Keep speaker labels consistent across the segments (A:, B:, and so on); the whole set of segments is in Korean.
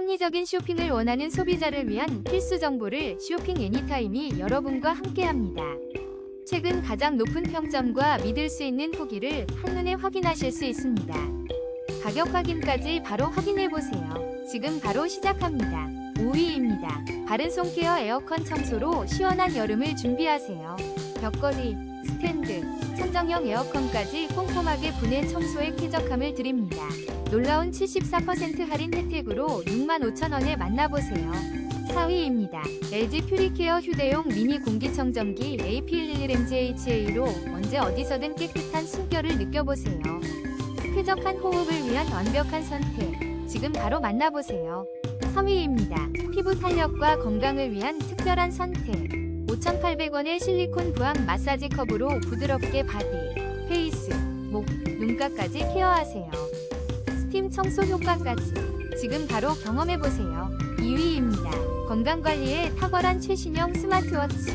A: 합리적인 쇼핑을 원하는 소비자를 위한 필수 정보를 쇼핑 애니타임이 여러분과 함께합니다. 최근 가장 높은 평점과 믿을 수 있는 후기를 한눈에 확인하실 수 있습니다. 가격 확인까지 바로 확인해 보세요. 지금 바로 시작합니다. 5위입니다. 바른 송케어 에어컨 청소로 시원한 여름을 준비하세요. 벽걸이, 스탠드, 천정형 에어컨까지 꼼꼼하게 분해 청소에 쾌적함을 드립니다. 놀라운 74% 할인 혜택으로 65,000원에 만나보세요. 4위입니다. LG 퓨리케어 휴대용 미니 공기청정기 AP11MGHA로 언제 어디서든 깨끗한 숨결을 느껴보세요. 쾌적한 호흡을 위한 완벽한 선택. 지금 바로 만나보세요. 3위입니다. 피부 탄력과 건강을 위한 특별한 선택. 5,800원의 실리콘 부항 마사지 컵으로 부드럽게 바디, 페이스, 목, 눈가까지 케어하세요. 스팀 청소 효과까지 지금 바로 경험해보세요. 2위입니다. 건강관리에 탁월한 최신형 스마트워치.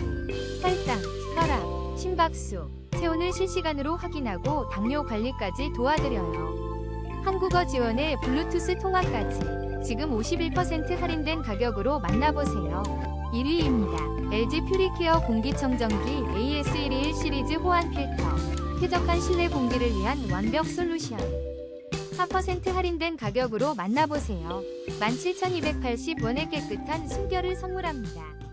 A: 혈당, 혈압, 심박수, 체온을 실시간으로 확인하고 당뇨 관리까지 도와드려요. 한국어 지원에 블루투스 통화까지 지금 51% 할인된 가격으로 만나보세요. 1위입니다. LG 퓨리케어 공기청정기 AS121 시리즈 호환 필터. 쾌적한 실내 공기를 위한 완벽 솔루션. 4% 할인된 가격으로 만나보세요. 17,280원의 깨끗한 숨결을 선물합니다.